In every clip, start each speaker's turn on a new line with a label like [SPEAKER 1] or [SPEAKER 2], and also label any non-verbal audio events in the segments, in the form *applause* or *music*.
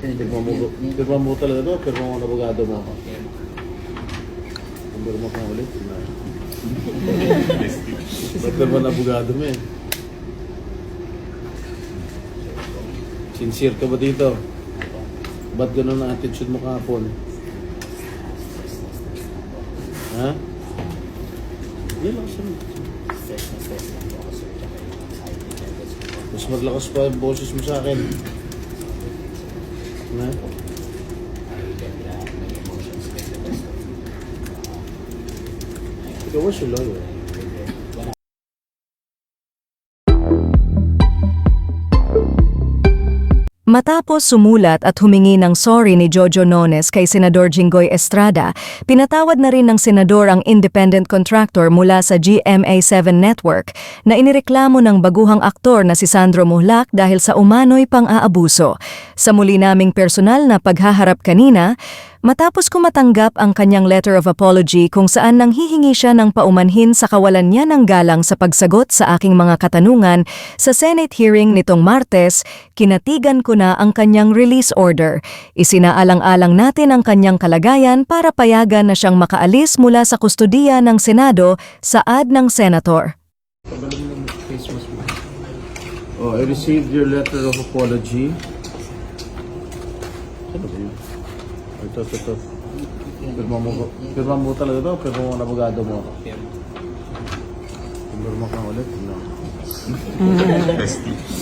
[SPEAKER 1] Pirma mo, pirma mo talaga to, pirma mo ng abogado mo. Number mo ka ulit. *laughs* Ba't pirma ng abogado mo eh? Sincere ka ba dito? Ba't ganun ang attitude mo kahapon? Ha? Yan lang siya. Mas maglakas pa yung boses mo sa akin. Right. Make your lawyer?
[SPEAKER 2] Matapos sumulat at humingi ng sorry ni Jojo Nones kay Senador Jinggoy Estrada, pinatawad na rin ng senador ang independent contractor mula sa GMA7 network na inireklamo ng baguhang aktor na si Sandro Muhlak dahil sa umano'y pang-aabuso. Sa muli naming personal na paghaharap kanina, Matapos ko matanggap ang kanyang letter of apology kung saan nanghihingi siya ng paumanhin sa kawalan niya ng galang sa pagsagot sa aking mga katanungan sa Senate hearing nitong Martes, kinatigan ko na ang kanyang release order. Isinaalang-alang natin ang kanyang kalagayan para payagan na siyang makaalis mula sa kustudiya ng Senado sa ad ng Senator.
[SPEAKER 1] Oh, I received your letter of apology. Ano? Ito, ito, ito. Pirma mo, pirma mo talaga to, pirma mo ng abogado mo. Pirma ka ulit. No.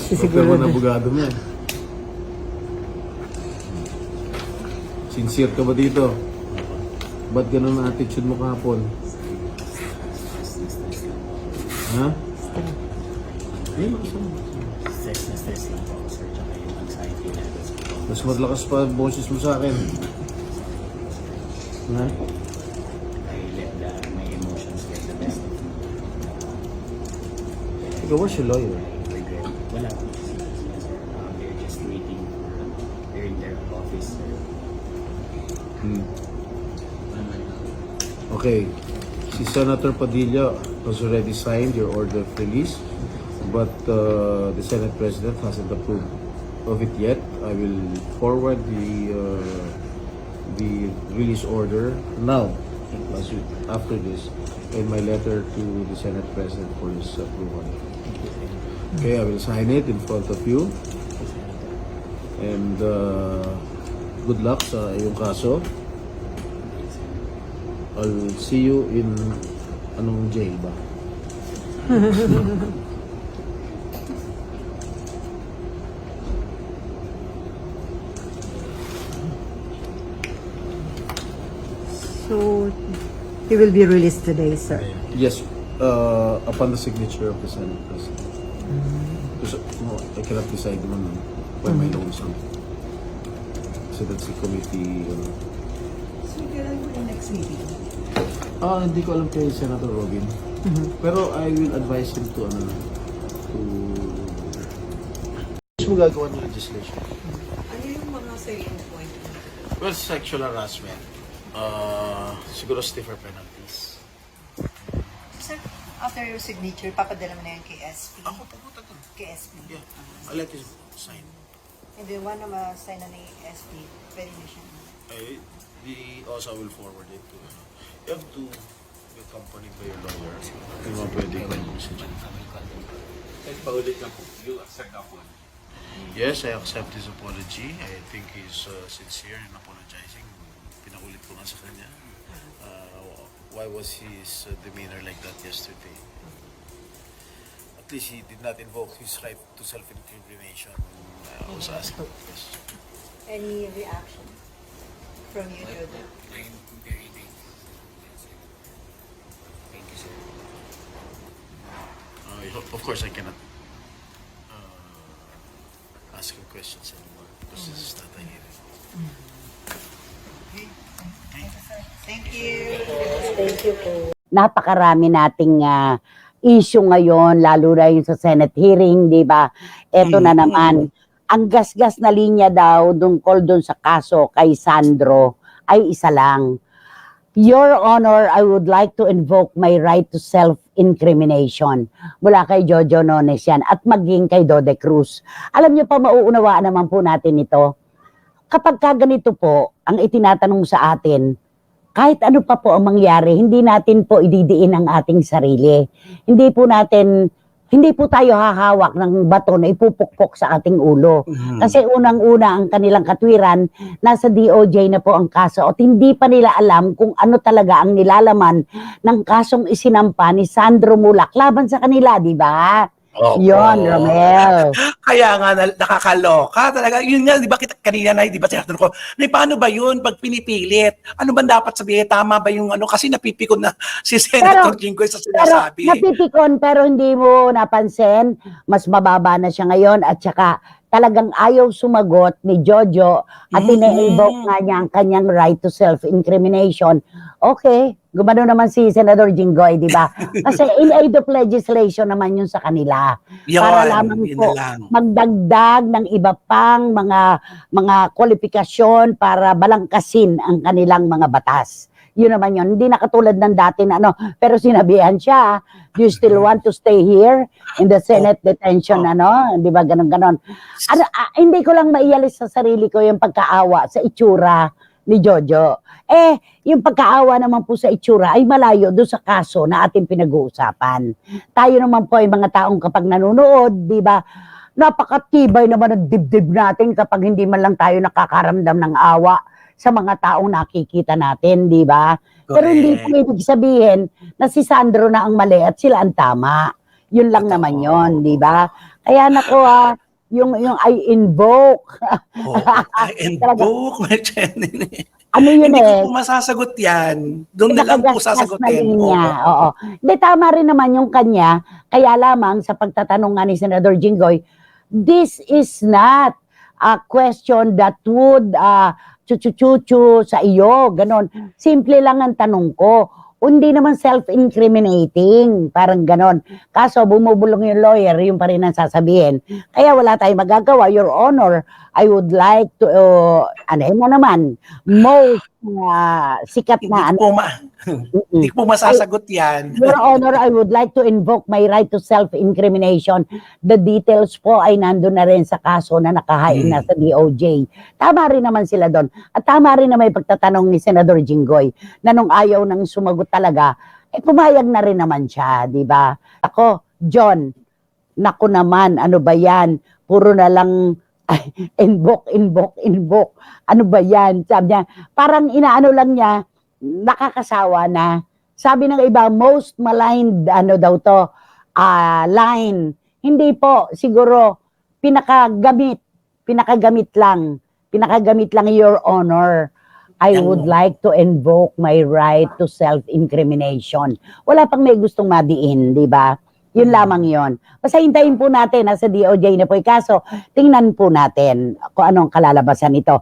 [SPEAKER 1] *laughs* Pirma ng abogado mo eh. Sincere ka ba dito? Ba't ganun ang attitude mo kahapon? Ha? Yan siya. Mas maglakas pa ang boses mo sa akin. Ha? Ikaw ba si lawyer?
[SPEAKER 3] Wala po. Um, they're just waiting. They're in their office.
[SPEAKER 1] Hmm. Okay. Si Senator Padilla has already signed your order of release, but uh, the Senate President hasn't approved of it yet. I will forward the uh, the release order now, after this, in my letter to the Senate President for his approval. Okay, I will sign it in front of you. And uh, good luck sa iyong kaso. I'll see you in anong jail ba? *laughs*
[SPEAKER 4] So, he will be released today, sir.
[SPEAKER 1] Yes, uh, upon the signature of the Senate President. Because no, I cannot decide naman when my loans are. So that's the committee. Uh,
[SPEAKER 4] So, kailan po yung next meeting?
[SPEAKER 1] ah, hindi ko alam kay Senator Robin. Pero I will advise him to ano to Gusto mo gagawa ng legislation?
[SPEAKER 4] Ano yung mga salient point?
[SPEAKER 1] Well, sexual harassment. Uh, siguro stiffer penalties.
[SPEAKER 5] Sir, after your signature, papadala mo na yan kay SP.
[SPEAKER 1] Ako, pupunta doon.
[SPEAKER 5] Kay SP.
[SPEAKER 1] Yeah, I'll let you sign.
[SPEAKER 5] And then one na ma-sign na ni SP, pwede na siya.
[SPEAKER 1] I, the also will forward it to ano. You have to be accompanied by your lawyer. Hindi mo pwede ko message.
[SPEAKER 6] Paulit lang po. You accept that one.
[SPEAKER 1] Yes, I accept his apology. I think he's uh, sincere in apologizing. Pinakulit ko nga sa kanya. Uh, why was his uh, demeanor like that yesterday? At least he did not invoke his right to self-incrimination. when I was asking the question.
[SPEAKER 5] Any reaction from you, Jojo?
[SPEAKER 3] I'm very grateful. Thank you, sir.
[SPEAKER 1] Uh, of course, I cannot uh, ask him questions anymore because this is not a hearing.
[SPEAKER 5] Thank you.
[SPEAKER 7] napakarami nating ah, issue ngayon, lalo na yung sa Senate hearing, di ba? Ito na naman, ang gasgas na linya daw tungkol doon sa kaso kay Sandro ay isa lang. Your Honor, I would like to invoke my right to self-incrimination. Mula kay Jojo Nones yan at maging kay Dode Cruz. Alam niyo pa, mauunawaan naman po natin ito. kapag ka ganito po, ang itinatanong sa atin, kahit ano pa po ang mangyari, hindi natin po ididiin ang ating sarili. Hindi po natin, hindi po tayo hahawak ng bato na ipupukpok sa ating ulo.
[SPEAKER 8] Mhm.
[SPEAKER 7] Kasi unang-una ang kanilang katwiran, nasa DOJ na po ang kaso at hindi pa nila alam kung ano talaga ang nilalaman ng kasong isinampa ni Sandro Mulak laban sa kanila, di ba?
[SPEAKER 8] Opo.
[SPEAKER 7] Yon, Romel.
[SPEAKER 8] Kaya nga na, nakakaloka talaga. Yun nga, di ba kita, kanina na, di ba tinatanong ko, Nay, paano ba yun pag pinipilit? Ano ba dapat sabihin? Tama ba yung ano? Kasi napipikon na *laughs* si Senator Jinggoy sa
[SPEAKER 7] Pero
[SPEAKER 8] sinasabi.
[SPEAKER 7] napipikon pero hindi mo napansin, mas mababa na siya ngayon at saka talagang ayaw sumagot ni Jojo at
[SPEAKER 8] Mhm.
[SPEAKER 7] ine-invoke nga niya ang kanyang right to self-incrimination. Okay, gumano naman si Senador Jinggoy, di ba? *laughs* Kasi in aid of legislation naman yun sa kanila.
[SPEAKER 8] Yun,
[SPEAKER 7] para lamang po
[SPEAKER 8] lang.
[SPEAKER 7] magdagdag ng iba pang mga mga kwalifikasyon para balangkasin ang kanilang mga batas. Yun naman yun. Hindi na katulad ng dati na ano. Pero sinabihan siya, you still want to stay here in the Senate detention, ano? Di ba? Ganon. Ano, ah, hindi ko lang maialis sa sarili ko yung pagkaawa sa itsura ni Jojo. Eh, yung pagkaawa naman po sa itsura ay malayo doon sa kaso na ating pinag-uusapan. Tayo naman po ay mga taong kapag nanonood, di ba, napakatibay naman ng dibdib natin kapag hindi man lang tayo nakakaramdam ng awa sa mga taong nakikita natin, di ba? Pero hindi ibig sabihin na si Sandro na ang mali at sila ang tama. Yun lang naman yon, di ba? Kaya nako ah, yung yung I invoke.
[SPEAKER 8] Oh, and *laughs* book, may Jenny.
[SPEAKER 7] Ano yun
[SPEAKER 8] Hindi
[SPEAKER 7] eh?
[SPEAKER 8] ko po masasagot yan. Doon na lang po sasagutin. Oo.
[SPEAKER 7] Oo. Hindi, tama rin naman yung kanya. Kaya lamang sa pagtatanong nga ni Senador Jinggoy, this is not a question that would uh, chuchu sa iyo. Ganon. Simple lang ang tanong ko. Hindi naman self-incriminating. Parang ganon. Kaso bumubulong yung lawyer, yung pa rin ang sasabihin. Kaya wala tayong magagawa. Your Honor, I would like to, uh, ano na naman, most uh, sikat
[SPEAKER 8] Hindi
[SPEAKER 7] na,
[SPEAKER 8] ko
[SPEAKER 7] ano,
[SPEAKER 8] ma- hindi ko po masasagot yan.
[SPEAKER 7] Your Honor, I would like to invoke my right to self-incrimination. The details po ay nandun na rin sa kaso na nakahain na sa DOJ. Tama rin naman sila doon. At tama rin na may pagtatanong ni Senador Jinggoy na nung ayaw nang sumagot talaga, eh pumayag na rin naman siya, di ba? Ako, John, naku naman, ano ba yan? Puro na lang ay, invoke, invoke, invoke. Ano ba yan? Sabi niya, parang inaano lang niya, nakakasawa na. Sabi ng iba, most maligned, ano daw to, ah, line. Hindi po, siguro, pinakagamit, pinakagamit lang, pinakagamit lang your honor. I would like to invoke my right to self-incrimination. Wala pang may gustong madiin, di ba? Yun lamang yon. Basta hintayin po natin, nasa DOJ na po yung kaso, tingnan po natin kung anong kalalabasan nito.